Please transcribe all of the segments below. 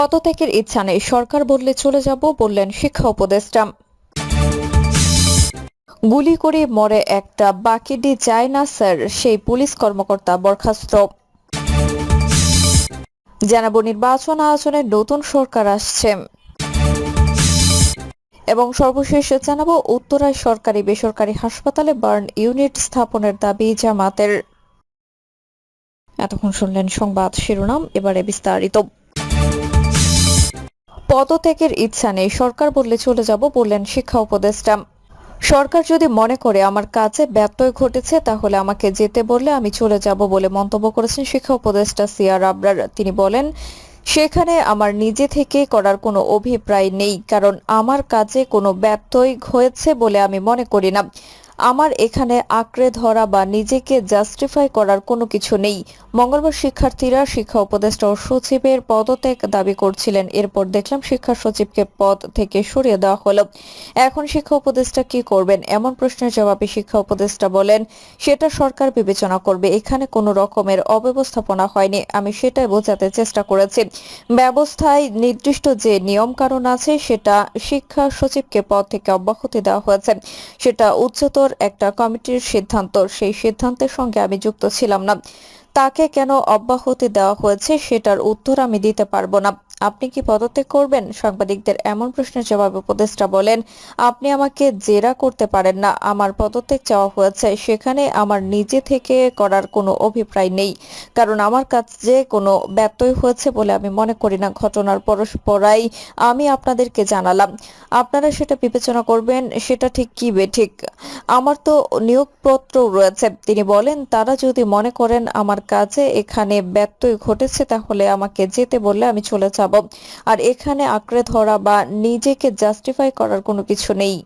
পদত্যাগের ইচ্ছা নেই। সরকার বললে চলে যাব বললেন শিক্ষা উপদেষ্টা। গুলি করে মরে একটা বাকিডি যায় না, স্যার, সেই পুলিশ কর্মকর্তা বরখাস্ত। জানাব নির্বাচন আয়োজনে নতুন সরকার আসছে। এবং সর্বশেষ জানাব উত্তরায় সরকারি বেসরকারি হাসপাতালে বার্ন ইউনিট স্থাপনের দাবি জামাতের। এতক্ষণ শুনলেন সংবাদ শিরোনাম, এবারে বিস্তারিত। পদত্যাগের ইচ্ছা নেই। সরকার বললে চলে যাব বললেন শিক্ষা উপদেষ্টা। সরকার যদি মনে করে আমার কাজে ব্যত্যয় ঘটেছে, তাহলে আমাকে যেতে বললে আমি চলে যাব বলে মন্তব্য করেছেন শিক্ষা উপদেষ্টা সিয়ার আবরার। তিনি বলেন, সেখানে আমার নিজে থেকে করার কোনো অভিপ্রায় নেই, কারণ আমার কাজে কোনো ব্যত্যয় হয়েছে বলে আমি মনে করি না। আমার এখানে আঁকড়ে ধরা বা নিজেকে জাস্টিফাই করার কোনো কিছু নেই। মঙ্গলবার শিক্ষার্থীরা, শিক্ষা উপদেষ্টা ও সচিবের পদত্যাগ দাবি করছিলেন। এরপর দেখলাম শিক্ষা সচিবকে পদ থেকে সরিয়ে দেওয়া হলো। এখন শিক্ষা উপদেষ্টা কি করবেন? এমন প্রশ্নের জবাবে শিক্ষা উপদেষ্টা বলেন, সেটা সরকার বিবেচনা করবে। এখানে কোনো রকমের অব্যবস্থাপনা হয়নি। আমি সেটাই বোঝাতে চেষ্টা করেছি। ব্যবস্থায় নির্দিষ্ট যে নিয়ম কারণ আছে, সেটা শিক্ষা সচিবকে পদ থেকে অব্যাহতি দেওয়া হয়েছে। সেটা উচ্চতর একটা কমিটির সিদ্ধান্ত। সেই সিদ্ধান্তের সঙ্গে আমি যুক্ত ছিলাম না। তাকে কেন অব্যাহতি দেওয়া হয়েছে সেটার উত্তর আমি দিতে পারব না। আপনি কি পদত্যাগ করবেন? সাংবাদিকদের এমন প্রশ্নের জবাবে উপদেষ্টা বলেন, আপনি আমাকে জেরা করতে পারেন না। আমার পদত্যাগ চাওয়া হয়েছে। সেখানে আমার নিজে থেকে করার কোনো অভিপ্রায় নেই। কারণ আমার কাছে কোনো ব্যত্যয় হয়েছে বলে আমি মনে করি না। ঘটনার পরস্পরাই আমি আপনাদেরকে জানালাম। আপনারা সেটা বিবেচনা করবেন, সেটা ঠিক কি বেঠিক আমার তো নিয়োগপত্র রয়েছে। তিনি বলেন, তারা যদি মনে করেন আমার কাজে এখানে ব্যত্যয় ঘটেছে, তাহলে আমাকে যেতে বললে আমি চলে যাব। আর এখানে আঁকড়ে ধরা বা নিজেকে জাস্টিফাই করার কোনো কিছু নেই।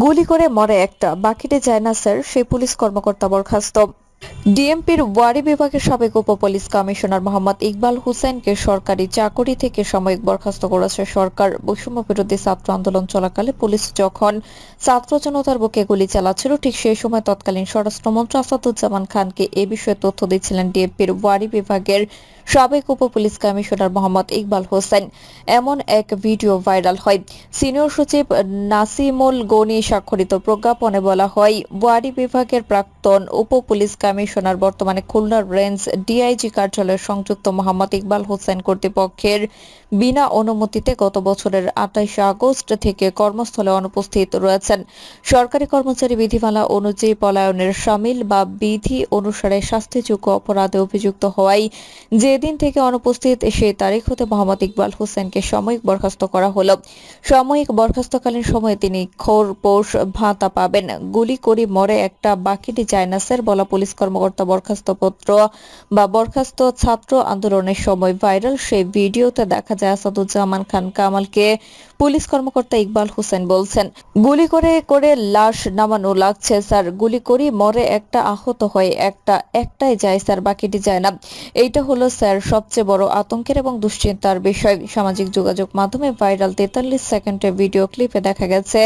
গুলি করে মরে একটা বাকিতে যায় না, স্যার, সেই পুলিশ কর্মকর্তা বরখাস্ত। ডিএমপির ওয়ারি বিভাগের সাবেক উপ পুলিশ কমিশনার মোহাম্মদ ইকবাল হুসেনকে সরকারি চাকরি থেকে সাময়িক বরখাস্ত করেছে সরকার। বৈষম্য বিরোধী ছাত্র আন্দোলন চলাকালে পুলিশ যখন ছাত্র জনতার বুকে গুলি চালাচ্ছিল, ঠিক সেই সময় তৎকালীন স্বরাষ্ট্রমন্ত্রী আসাদুজ্জামান খানকে এ বিষয়ে তথ্য দিচ্ছিলেন ডিএমপির ওয়ারি বিভাগের সাবেক উপ পুলিশ কমিশনার মোহাম্মদ ইকবাল হোসেন। এমন এক ভিডিও ভাইরাল হয়। সিনিয়র সচিব নাসিমুল গনি স্বাক্ষরিত প্রজ্ঞাপনে বলা হয়, ওয়ারি বিভাগের প্রাক্তন উপ পুলিশ কমিশনার বর্তমানে খুলনা রেঞ্জ ডিআইজি কার্যালয়ের সংযুক্ত মোহাম্মদ ইকবাল হোসেন কর্তৃপক্ষের বিনা অনুমতিতে গত বছরের আঠাইশে আগস্ট থেকে কর্মস্থলে অনুপস্থিত রয়েছেন। সরকারি কর্মচারী বিধিমালা অনুযায়ী পলায়নের সামিল বা বিধি অনুসারে শাস্তিযোগ্য অপরাধে অভিযুক্ত হওয়ায় যেদিন থেকে অনুপস্থিত সেই তারিখ হতে মোহাম্মদ ইকবাল হোসেনকে সাময়িক বরখাস্ত করা হলো। সাময়িক বরখাস্তকালীন সময়ে তিনি খোরপোষ ভাতা পাবেন। গুলি করে মরে একটা বাকিটি চায়নাসের বলা পুলিশ কর্মকর্তা বরখাস্ত পত্র বা বরখাস্ত ছাত্র আন্দোলনের সময় ভাইরাল সেই ভিডিওতে দেখা যায় আসাদুজ্জামান খান কামালকে পুলিশ কর্মকর্তা ইকবাল হোসেন বলছেন। গুলি করে করে লাশ নামানো লাগছে, স্যার। গুলি করি মরে একটা আহত হয় একটা, একটাই যায়, স্যার, বাকিটি যায় না। এইটা হলো স্যার, সবচেয়ে বড় আতঙ্কের এবং দুশ্চিন্তার বিষয় সামাজিক যোগাযোগ মাধ্যমে ভাইরাল তেতাল্লিশ সেকেন্ডের ভিডিও ক্লিপে দেখা গেছে।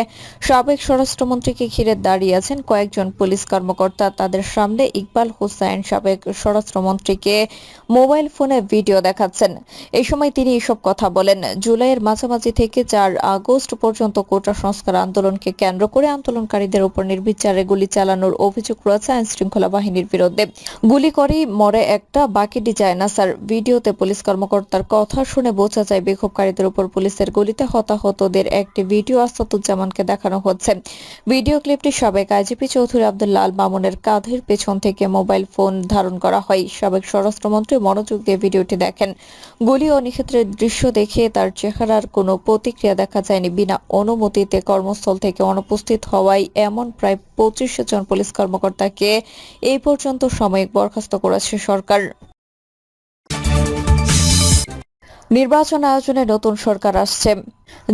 সাবেক স্বরাষ্ট্রমন্ত্রীকে ঘিরে দাঁড়িয়ে আছেন কয়েকজন পুলিশ কর্মকর্তা। তাদের সামনে ইকবাল হোসেন সাবেক স্বরাষ্ট্রমন্ত্রীকে মোবাইল ফোনে ভিডিও দেখাচ্ছেন। এই সময় তিনি এসব কথা বলেন। জুলাইয়ের মাঝামাঝি থেকে চার আগস্ট পর্যন্ত কোটা সংস্কার আন্দোলনকে কেন্দ্র করে আন্দোলনকারীদের উপর নির্বিচারে গুলি চালানোর অভিযোগ রয়েছে আইন শৃঙ্খলা বাহিনীর বিরুদ্ধে। গুলি করেই মরে একটা বাকিটি যায় না স্যার। ভিডিওতে পুলিশ কর্মকর্তার কথা শুনে বোঝা যায় বিক্ষোভকারীদের উপর পুলিশের গুলিতে হতাহতদের একটি ভিডিও আসাদুজ্জামানকে দেখানো হচ্ছে। ভিডিও ক্লিপটি সাবেক আইজিপি চৌধুরী আব্দুল্লাহ আল মামুনের কাঁধের পেছন থেকে মোবাইল ফোন ধারণ করা হয়। সাবেক স্বরাষ্ট্রমন্ত্রী মনোযোগ দিয়ে ভিডিওটি দেখেন। গুলি ও নিক্ষেত্রের দৃশ্য দেখে তার চেহারার কোনো প্রতিক্রিয়া দেখা যায়নি। বিনা অনুমতিতে কর্মস্থল থেকে অনুপস্থিত হওয়ায় এমন প্রায় পঁচিশ জন পুলিশ কর্মকর্তাকে এই পর্যন্ত সাময়িক বরখাস্ত করেছে সরকার। নির্বাচন আয়োজনে নতুন সরকার আসছে।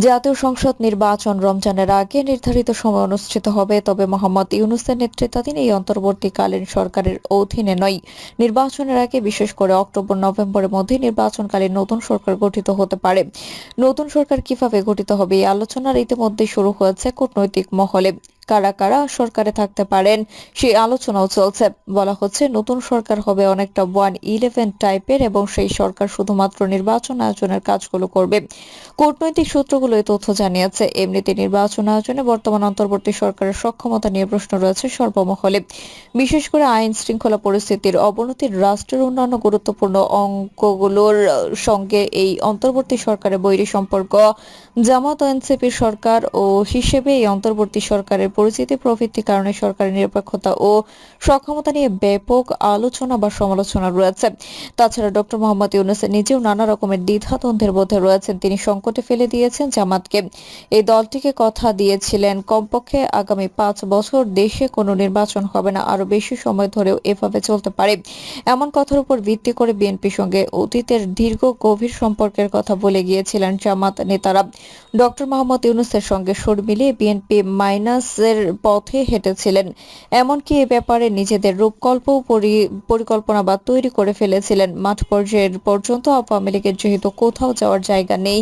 জাতীয় সংসদ নির্বাচন রমজানের আগে নির্ধারিত সময় অনুষ্ঠিত হবে, তবে মোহাম্মদ ইউনুসের নেতৃত্বাধীন এই অন্তর্বর্তীকালীন সরকারের অধীনে নয়। নির্বাচনের আগে, বিশেষ করে অক্টোবর, নভেম্বরের মধ্যে নির্বাচনকালীন নতুন সরকার গঠিত হতে পারে। নতুন সরকার কীভাবে গঠিত হবে, এই আলোচনার ইতিমধ্যে শুরু হয়েছে কূটনৈতিক মহলে। কারা কারা সরকারে থাকতে পারেন সেই আলোচনাও চলছে। বলা হচ্ছে, নতুন সরকার হবে অনেকটা ওয়ান ইলেভেন টাইপের এবং সেই সরকার শুধুমাত্র নির্বাচন আয়োজনের কাজগুলো করবে। কূটনৈতিক সূত্রগুলো এই তথ্য জানিয়েছে, এমনিতে নির্বাচন আয়োজনে বর্তমান অন্তর্বর্তী সরকারের সক্ষমতা নিয়ে প্রশ্ন রয়েছে সর্বমহলে। বিশেষ করে আইন শৃঙ্খলা পরিস্থিতির অবনতির রাষ্ট্রের অন্যান্য গুরুত্বপূর্ণ অঙ্কগুলোর সঙ্গে এই অন্তর্বর্তী সরকারের বৈরী সম্পর্ক। জামাত, এনসিপির সরকার ও হিসেবে এই অন্তর্বর্তী সরকারের পরিচিতি প্রভৃতি কারণে সরকারের নিরপেক্ষতা ও সক্ষমতা নিয়ে ব্যাপক আলোচনা বা সমালোচনা রয়েছে। তাছাড়া ডক্টর মোহাম্মদ ইউনুস নিজেও নানা রকমের দ্বিধাদ্বন্দ্বের মধ্যে রয়েছেন। তিনি সংকটে ফেলে দিয়েছেন জামাতকে। এই দলটিকে কথা দিয়েছিলেন, কমপক্ষে আগামী পাঁচ বছর দেশে কোনো নির্বাচন হবে না আরও বেশি সময় ধরেও এভাবে চলতে পারে। এমন কথার উপর ভিত্তি করে বিএনপির সঙ্গে অতীতের দীর্ঘ গভীর সম্পর্কের কথা বলে গিয়েছিলেন জামাত নেতারা। ডক্টর মোহাম্মদ ইউনুসের সঙ্গে সুর মিলিয়ে বিএনপি মাইনাসের পথে হেঁটেছিলেন। এমনকি এ ব্যাপারে নিজেদের রূপকল্প পরিকল্পনা বা তৈরি করে ফেলেছিলেন। মাঠ পর্যায়ের পর্যন্ত আওয়ামী লীগের যেহেতু কোথাও যাওয়ার জায়গা নেই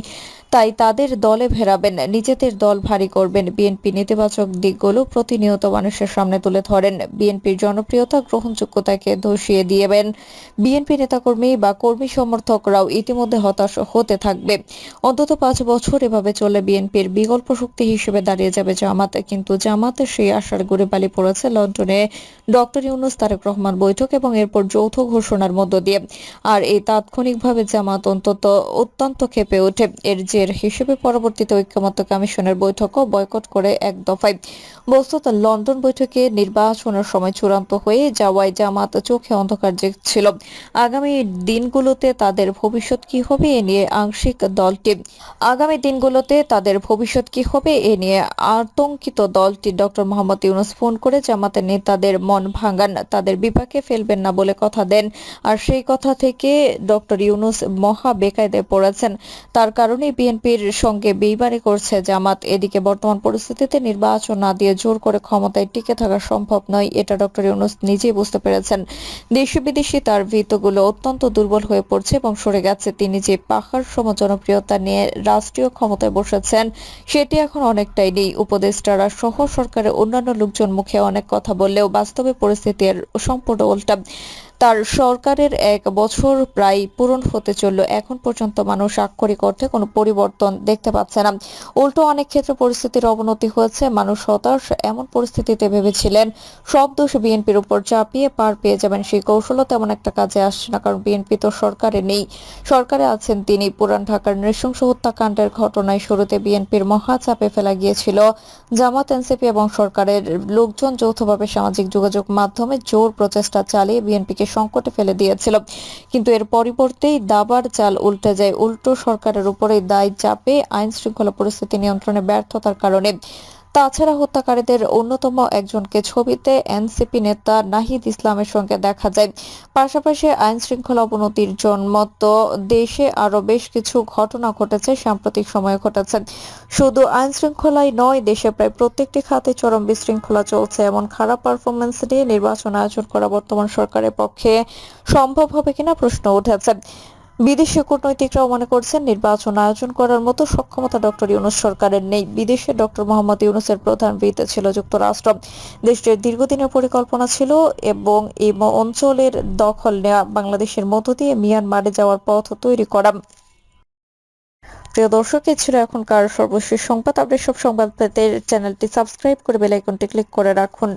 তাই তাদের দলে ভেরাবেন, নিজেদের দল ভারী করবেন। বিএনপি নেতিবাচক দিকগুলো প্রতিনিয়ত মানুষের সামনে তুলে ধরেন। বিএনপির জনপ্রিয়তা, গ্রহণযোগ্যতাকে ধসিয়ে দিয়েবেন। বিএনপি নেতাকর্মী বা কর্মী সমর্থকরাও ইতিমধ্যে হতাশ হতে থাকবে। অন্তত পাঁচ বছর এভাবে চলে বিএনপির বিকল্প শক্তি হিসেবে দাঁড়িয়ে যাবে জামাত। কিন্তু জামাতে সেই আশার গুড়ে বালি পড়েছে লন্ডনে। ডক্টর ইউনুস তারেক রহমান বৈঠক এবং এরপর যৌথ ঘোষণার মধ্য দিয়ে। আর এই তাৎক্ষণিকভাবে জামাত অন্তত অত্যন্ত ক্ষেপে ওঠে। এর জের হিসেবে পরবর্তীতে ঐক্যমত্য কমিশনের বৈঠকও বয়কট করে এক দফায়। বস্তুত লন্ডন বৈঠকে নির্বাচনের সময় চূড়ান্ত হয়ে যাওয়ায় জামাত চোখে অন্ধকার ছিল। আগামী দিনগুলোতে তাদের ভবিষ্যৎ কি হবে এ নিয়ে আংশিক দলটি আগামী দিনগুলোতে তাদের ভবিষ্যৎ কি হবে এ নিয়ে আতঙ্কিত দলটি ডক্টর মোহাম্মদ ইউনুস ফোন করে জামাতের নেতাদের মন ভাঙান। তাদের বিপাকে ফেলবেন না বলে কথা দেন। আর সেই কথা থেকে ডক্টর ইউনুস মহা বেকায়দায় পড়েছেন। তার কারণে বিএনপির সঙ্গে বেইবারে করছে জামাত। এদিকে বর্তমান পরিস্থিতিতে নির্বাচন না দিয়ে জোর করে ক্ষমতায় টিকে থাকা সম্ভব নয়, এটা ডক্টর ইউনুস নিজেই বুঝতে পেরেছেন। দেশি বিদেশি তার ভিতগুলো অত্যন্ত দুর্বল হয়ে পড়ছে এবং সরে গেছে। তিনি যে পাহাড় সম জনপ্রিয়তা নিয়ে রাষ্ট্রীয় ক্ষমতায় বসেছেন, সেটি এখন অনেকটাই নেই। উপদেষ্টারা সহ সরকারের অন্যান্য লোকজন মুখে অনেক কথা বললেও বাস্তবে পরিস্থিতির সম্পূর্ণ উল্টা। তার সরকারের এক বছর প্রায় পূরণ হতে চলল। এখন পর্যন্ত মানুষ আক্ষরিক অর্থে কোনো পরিবর্তন দেখতে পাচ্ছে না। উল্টো অনেক ক্ষেত্রে পরিস্থিতির অবনতি হয়েছে, মানুষ হতাশ, এমন পরিস্থিতিতে ভেবেছিলেন, সব দোষ বিএনপির উপর চাপিয়ে পার পেয়ে যাবেন সেই কৌশলও তেমন একটা কাজে আসছে না, কারণ বিএনপি তো সরকারে নেই। সরকারে আছেন তিনি, পুরান ঢাকার নৃশংস হত্যাকাণ্ডের ঘটনায় শুরুতে বিএনপির মহা চাপে ফেলা গিয়েছিল। জামাত, এনসিপি এবং সরকারের লোকজন যৌথভাবে সামাজিক যোগাযোগ মাধ্যমে জোর প্রচেষ্টা চালিয়ে বিএনপিকে সংকটে ফেলে দিয়েছিল। কিন্তু এর পরিবর্তেই দাবার চাল উল্টে যায়। উল্টো সরকারের উপরে দায় চাপে আইন শৃঙ্খলা পরিস্থিতি নিয়ন্ত্রণে ব্যর্থতার কারণে তাছাড়া হত্যাকারীদের অন্যতম একজনকে ছবিতে এনসিপি নেতা নাহিদ ইসলামের সঙ্গে দেখা যায়। পাশাপাশি আইন শৃঙ্খলা অবনতির জন্মত দেশে আরও বেশ কিছু ঘটনা ঘটেছে, সাম্প্রতিক সময়ে ঘটেছে। শুধু আইন শৃঙ্খলাই নয়, দেশে প্রায় প্রত্যেকটি খাতে চরম বিশৃঙ্খলা চলছে। এমন খারাপ পারফরমেন্স নিয়ে নির্বাচন আয়োজন করা বর্তমান সরকারের পক্ষে সম্ভব হবে কিনা প্রশ্ন উঠেছে। বিদেশি কূটনৈতিকরাও মনে করছেন নির্বাচন আয়োজন করার মতো সক্ষমতা ডক্টর ইউনুস সরকারের নেই। বিদেশে ডক্টর মোহাম্মদ ইউনুসের প্রধান ভিতে ছিল যুক্তরাষ্ট্র। দেশটির দীর্ঘদিনের পরিকল্পনা ছিল এবং এই অঞ্চলের দখল নেওয়া, বাংলাদেশের মধ্য দিয়ে মিয়ানমারে যাওয়ার পথ তৈরি করা। প্রিয় দর্শক, এ ছিল এখনকার সর্বশেষ সংবাদ। আপডেট সব সংবাদ পেতে চ্যানেলটি সাবস্ক্রাইব করে বেল আইকনটি ক্লিক করে রাখুন।